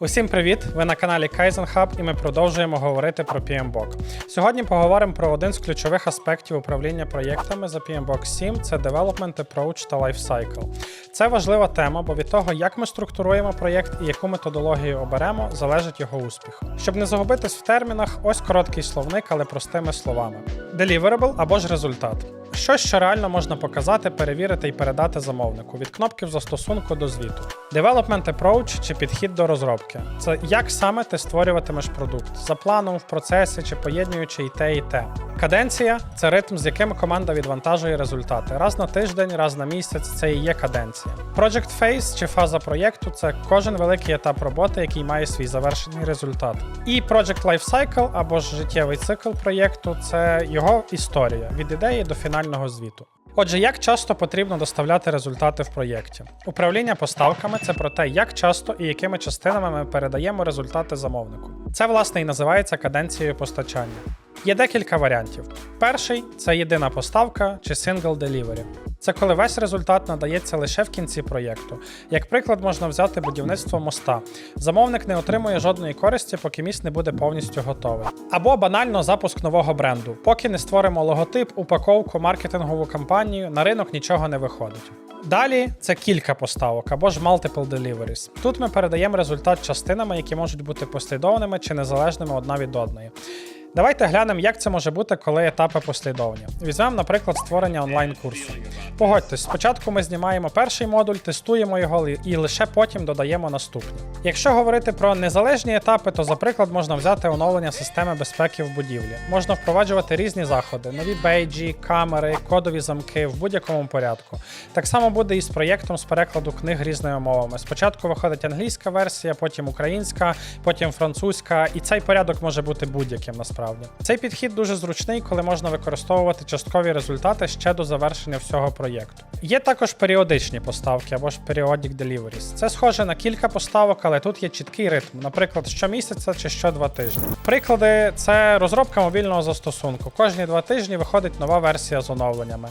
Усім привіт! Ви на каналі Kaizen Hub і ми продовжуємо говорити про PMBOK. Сьогодні поговоримо про один з ключових аспектів управління проєктами за PMBOK 7 це Development Approach та Life Cycle. Це важлива тема, бо від того, як ми структуруємо проєкт і яку методологію оберемо, залежить його успіх. Щоб не загубитись в термінах, ось короткий словник, але простими словами: Deliverable або ж результат. Щось, що реально можна показати, перевірити і передати замовнику від кнопки в застосунку до звіту. Development Approach чи підхід до розробки це як саме ти створюватимеш продукт за планом в процесі чи поєднуючи і те, і те. Каденція це ритм, з яким команда відвантажує результати. Раз на тиждень, раз на місяць це і є каденція. Project Phase чи фаза проєкту це кожен великий етап роботи, який має свій завершений результат. І Project Life Cycle або ж життєвий цикл проєкту це його історія від ідеї до фінального звіту. Отже, як часто потрібно доставляти результати в проєкті? Управління поставками це про те, як часто і якими частинами ми передаємо результати замовнику. Це, власне, і називається каденцією постачання. Є декілька варіантів. Перший це єдина поставка чи single delivery. Це коли весь результат надається лише в кінці проєкту. Як приклад, можна взяти будівництво моста. Замовник не отримує жодної користі, поки міст не буде повністю готовий. Або банально запуск нового бренду. Поки не створимо логотип, упаковку, маркетингову кампанію, на ринок нічого не виходить. Далі це кілька поставок або ж multiple deliveries. Тут ми передаємо результат частинами, які можуть бути послідовними чи незалежними одна від одної. Давайте глянемо, як це може бути, коли етапи послідовні. Візьмемо, наприклад, створення онлайн-курсу. Погодьтесь, спочатку ми знімаємо перший модуль, тестуємо його і лише потім додаємо наступні. Якщо говорити про незалежні етапи, то, за приклад, можна взяти оновлення системи безпеки в будівлі. Можна впроваджувати різні заходи, нові бейджі, камери, кодові замки в будь-якому порядку. Так само буде і з проєктом з перекладу книг різними мовами. Спочатку виходить англійська версія, потім українська, потім французька, і цей порядок може бути будь-яким насправді. Цей підхід дуже зручний, коли можна використовувати часткові результати ще до завершення всього проєкту. Є також періодичні поставки або ж periodic deliveries. Це схоже на кілька поставок, але тут є чіткий ритм, наприклад, щомісяця чи що два тижні. Приклади це розробка мобільного застосунку. Кожні два тижні виходить нова версія з оновленнями.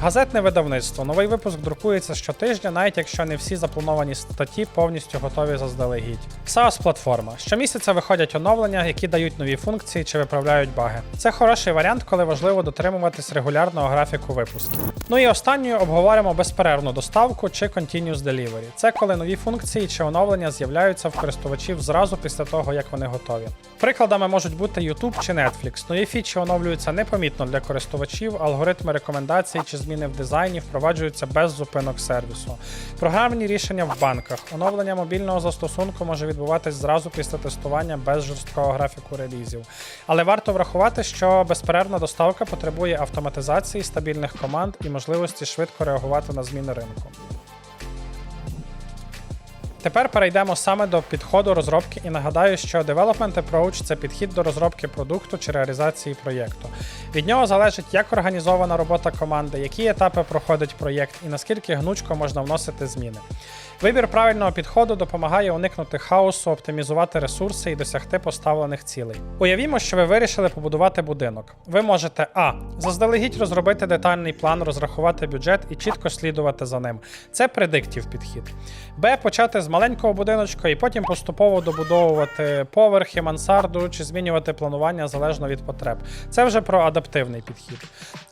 Газетне видавництво. Новий випуск друкується щотижня, навіть якщо не всі заплановані статті повністю готові заздалегідь. SaaS платформа. Щомісяця виходять оновлення, які дають нові функції чи виправляють баги. Це хороший варіант, коли важливо дотримуватись регулярного графіку випусків. Ну і останньою обговоримо безперервну доставку чи Continuous Delivery. Це коли нові функції чи оновлення з'являються в користувачів зразу після того, як вони готові. Прикладами можуть бути YouTube чи Netflix. Нові фічі оновлюються непомітно для користувачів, алгоритми рекомендацій чи зміни в дизайні впроваджуються без зупинок сервісу. Програмні рішення в банках. Оновлення мобільного застосунку може відбуватись зразу після тестування без жорсткого графіку релізів. Але варто врахувати, що безперервна доставка потребує автоматизації, стабільних команд і можливості швидко реагувати на зміни ринку. Тепер перейдемо саме до підходу розробки і нагадаю, що Development Approach це підхід до розробки продукту чи реалізації проєкту. Від нього залежить, як організована робота команди, які етапи проходить проєкт і наскільки гнучко можна вносити зміни. Вибір правильного підходу допомагає уникнути хаосу, оптимізувати ресурси і досягти поставлених цілей. Уявімо, що ви вирішили побудувати будинок. Ви можете А. Заздалегідь розробити детальний план, розрахувати бюджет і чітко слідувати за ним. Це предиктів підхід. Б. Почати з маленького будиночка і потім поступово добудовувати поверхи, мансарду чи змінювати планування залежно від потреб. Це вже про адаптивний підхід.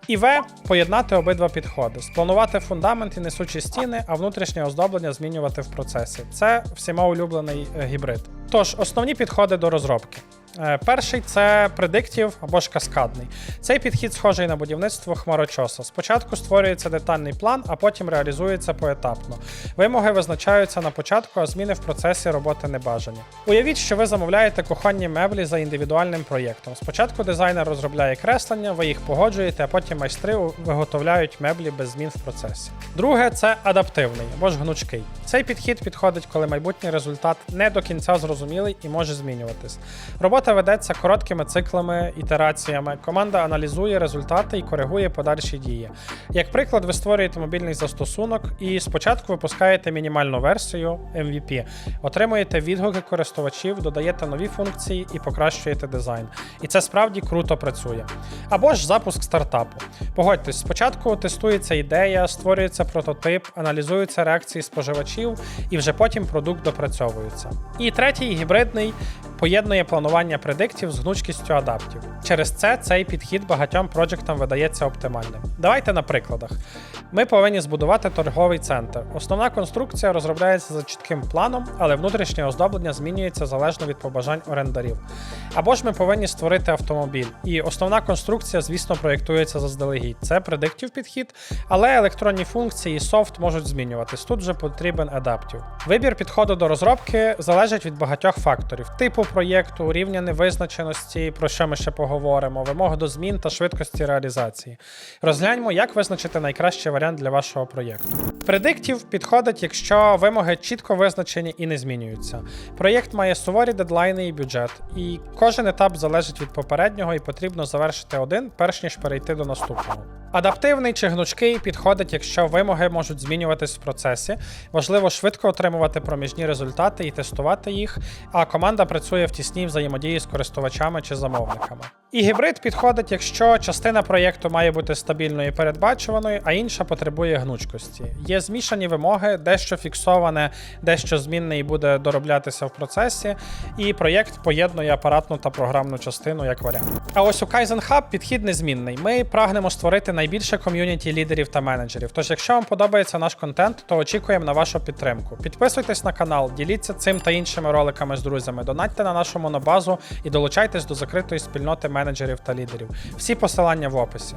І В. Поєднати обидва підходи: спланувати фундамент і несучі стіни, а внутрішнє оздоблення змінювати в процесі. Це всіма улюблений е, гібрид. Тож, основні підходи до розробки. Е, Перший це предиктів або ж каскадний. Цей підхід схожий на будівництво хмарочоса. Спочатку створюється детальний план, а потім реалізується поетапно. Вимоги визначаються на початку, а зміни в процесі роботи не бажані. Уявіть, що ви замовляєте кухонні меблі за індивідуальним проєктом. Спочатку дизайнер розробляє креслення, ви їх погоджуєте, а потім майстри виготовляють меблі без змін в процесі. Друге це адаптивний або ж гнучкий. Цей підхід підходить, коли майбутній результат не до кінця зрозумілий і може змінюватись. Робота Робота ведеться короткими циклами, ітераціями. Команда аналізує результати і коригує подальші дії. Як приклад, ви створюєте мобільний застосунок і спочатку випускаєте мінімальну версію MVP, отримуєте відгуки користувачів, додаєте нові функції і покращуєте дизайн. І це справді круто працює. Або ж запуск стартапу. Погодьтесь, спочатку тестується ідея, створюється прототип, аналізуються реакції споживачів, і вже потім продукт допрацьовується. І третій гібридний поєднує планування предиктів з гнучкістю адаптів. Через це цей підхід багатьом проджектам видається оптимальним. Давайте на прикладах. Ми повинні збудувати торговий центр. Основна конструкція розробляється за чітким планом, але внутрішнє оздоблення змінюється залежно від побажань орендарів. Або ж ми повинні створити автомобіль. І основна конструкція, звісно, проєктується заздалегідь. Це предиктів підхід, але електронні функції і софт можуть змінюватись. Тут вже потрібен адаптів. Вибір підходу до розробки залежить від багатьох факторів: типу проєкту, рівня невизначеності, про що ми ще поговоримо, вимог до змін та швидкості реалізації. Розгляньмо, як визначити найкращий варіант для вашого проєкту. Предиктів підходить, якщо вимоги чітко визначені і не змінюються. Проєкт має суворі дедлайни і бюджет, і кожен етап залежить від попереднього, і потрібно завершити один, перш ніж перейти до наступного. Адаптивний чи гнучкий підходить, якщо вимоги можуть змінюватись в процесі. Важливо швидко отримувати проміжні результати і тестувати їх, а команда працює в тісній взаємодії з користувачами чи замовниками. І гібрид підходить, якщо частина проєкту має бути стабільною і передбачуваною, а інша потребує гнучкості. Є змішані вимоги, дещо фіксоване, дещо змінне і буде дороблятися в процесі, і проєкт поєднує апаратну та програмну частину як варіант. А ось у Kaizen Hub підхід незмінний. Ми прагнемо створити найбільше ком'юніті лідерів та менеджерів. Тож, якщо вам подобається наш контент, то очікуємо на вашу підтримку. Підписуйтесь на канал, діліться цим та іншими роликами з друзями, донатьте на нашу монобазу і долучайтесь до закритої спільноти менеджерів та лідерів. Всі посилання в описі.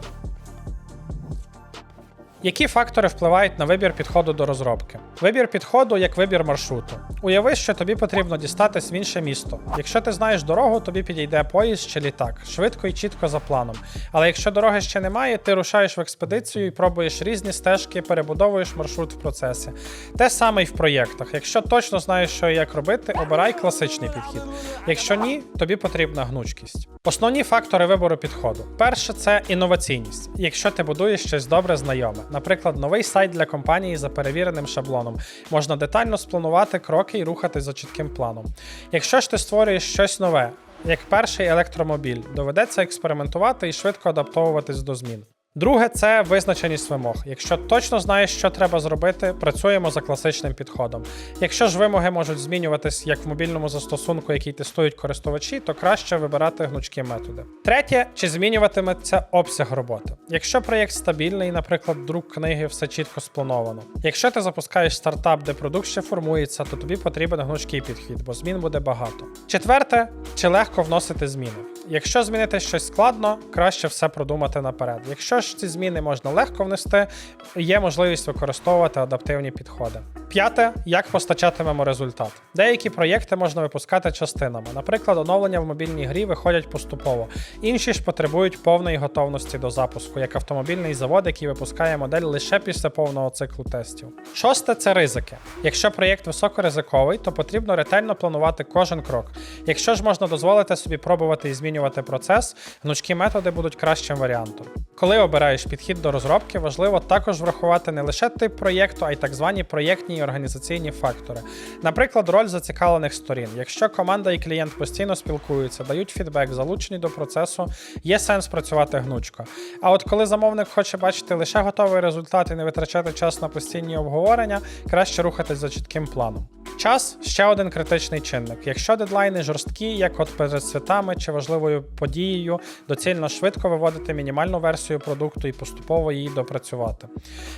Які фактори впливають на вибір підходу до розробки? Вибір підходу як вибір маршруту. Уяви, що тобі потрібно дістатись в інше місто. Якщо ти знаєш дорогу, тобі підійде поїзд чи літак, швидко і чітко за планом. Але якщо дороги ще немає, ти рушаєш в експедицію і пробуєш різні стежки, перебудовуєш маршрут в процесі. Те саме й в проєктах. Якщо точно знаєш, що і як робити, обирай класичний підхід. Якщо ні, тобі потрібна гнучкість. Основні фактори вибору підходу. Перше це інноваційність. Якщо ти будуєш щось добре знайоме, наприклад, новий сайт для компанії за перевіреним шаблоном, можна детально спланувати кроки і рухати за чітким планом. Якщо ж ти створюєш щось нове, як перший електромобіль, доведеться експериментувати і швидко адаптовуватись до змін. Друге це визначеність вимог. Якщо точно знаєш, що треба зробити, працюємо за класичним підходом. Якщо ж вимоги можуть змінюватись як в мобільному застосунку, який тестують користувачі, то краще вибирати гнучкі методи. Третє, чи змінюватиметься обсяг роботи. Якщо проєкт стабільний, наприклад, друк книги, все чітко сплановано. Якщо ти запускаєш стартап, де продукт ще формується, то тобі потрібен гнучкий підхід, бо змін буде багато. Четверте, чи легко вносити зміни. Якщо змінити щось складно, краще все продумати наперед. Якщо ці зміни можна легко внести, є можливість використовувати адаптивні підходи. П'яте, як постачатимемо результат. Деякі проєкти можна випускати частинами. Наприклад, оновлення в мобільній грі виходять поступово. Інші ж потребують повної готовності до запуску, як автомобільний завод, який випускає модель лише після повного циклу тестів. Шосте це ризики. Якщо проєкт високоризиковий, то потрібно ретельно планувати кожен крок. Якщо ж можна дозволити собі пробувати і змінювати процес, гнучкі методи будуть кращим варіантом. Коли обираєш підхід до розробки, важливо також врахувати не лише тип проєкту, а й так звані проєктні і організаційні фактори. Наприклад, роль зацікавлених сторін. Якщо команда і клієнт постійно спілкуються, дають фідбек, залучені до процесу, є сенс працювати гнучко. А от коли замовник хоче бачити лише готовий результат і не витрачати час на постійні обговорення, краще рухатись за чітким планом. Час ще один критичний чинник. Якщо дедлайни жорсткі, як от перед святами чи важливою подією, доцільно швидко виводити мінімальну версію продукту і поступово її допрацювати.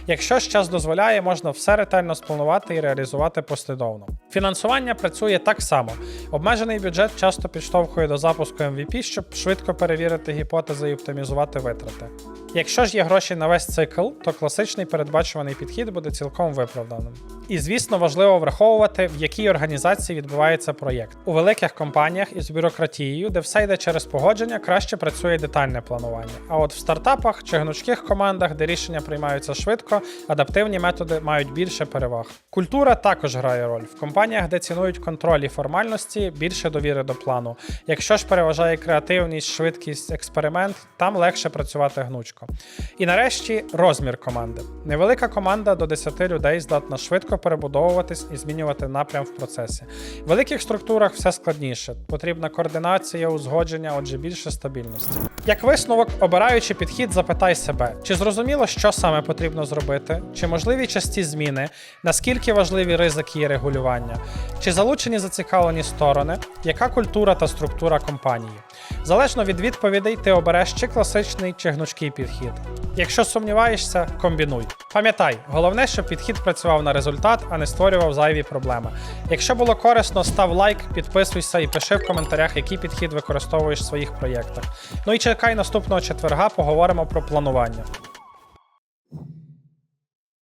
Якщо ж час дозволяє, можна все ретельно спланувати і реалізувати послідовно. Фінансування працює так само. Обмежений бюджет часто підштовхує до запуску MVP, щоб швидко перевірити гіпотези і оптимізувати витрати. Якщо ж є гроші на весь цикл, то класичний передбачуваний підхід буде цілком виправданим. І звісно, важливо враховувати, в якій організації відбувається проєкт. У великих компаніях із бюрократією, де все йде через погодження, краще працює детальне планування. А от в стартапах чи гнучких командах, де рішення приймаються швидко, адаптивні методи мають більше переваг. Культура також грає роль в компаніях, де цінують контроль і формальності, більше довіри до плану. Якщо ж переважає креативність, швидкість, експеримент, там легше працювати гнучко. І нарешті розмір команди. Невелика команда до 10 людей здатна швидко перебудовуватись і змінювати напрям в процесі. В великих структурах все складніше. Потрібна координація, узгодження, отже, більше стабільності. Як висновок, обираючи підхід, запитай себе, чи зрозуміло, що саме потрібно зробити, чи можливі часті зміни, наскільки важливі ризики і регулювання, чи залучені зацікавлені сторони, яка культура та структура компанії. Залежно від відповідей, ти обереш чи класичний, чи гнучкий підхід. Якщо сумніваєшся, комбінуй. Пам'ятай, головне, щоб підхід працював на результат, а не створював зайві проблеми. Якщо було корисно, став лайк, підписуйся і пиши в коментарях, який підхід використовуєш в своїх проєктах. Ну і чекай наступного четверга, поговоримо про планування.